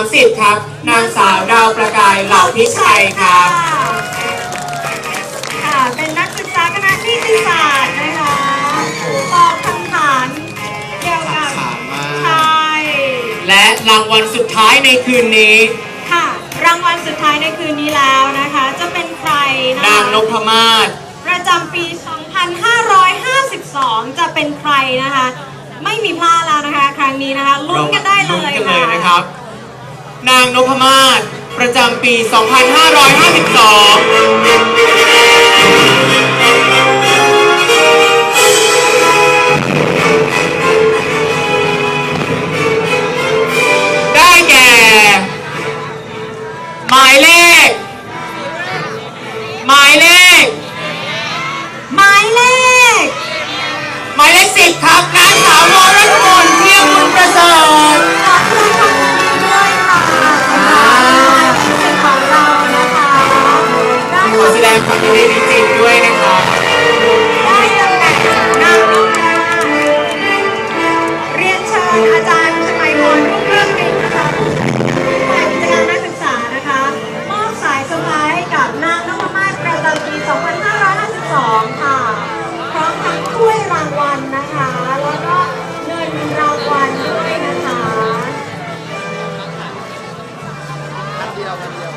30 ครับ นางสาวดาวประกายเหล่าพิชัยครับ ค่ะ เป็นนักศึกษาคณะนิติศาสตร์นะคะตอบคำถามเกี่ยวกับถามมาใช่และรางวัลสุดท้ายในคืนนี้ ค่ะ รางวัลสุดท้ายในคืนนี้แล้วนะคะ จะเป็นใครนะนางคะนพมาศ ประจำปี 2552 จะเป็นใครนะคะ ไม่มีพลาดแล้วนะคะ ครั้งนี้นะคะลุ้นกันได้เลลุ้นยกันเลค่ะยนะครับ นางนพมาศประจำปี 2552ได้แก่หมายเลข หมายเลข หมายเลข หมายเลขสิบครับนางสาว ด้วยนะคะด้ตำแหน่นางนกนาเรียนเชิญอาจารย์ชมัยพรรุ่รืงกิจนะคะฝ่ายการนักศึกษานะคะ มอบสายสะายใกับนางนพมาประจำปี 2552 ค่ะ พร้อมทั้งถ้วยรางวัลนะคะ แล้วก็เงินรางวัลด้วยนะคะ เดียววันเดียว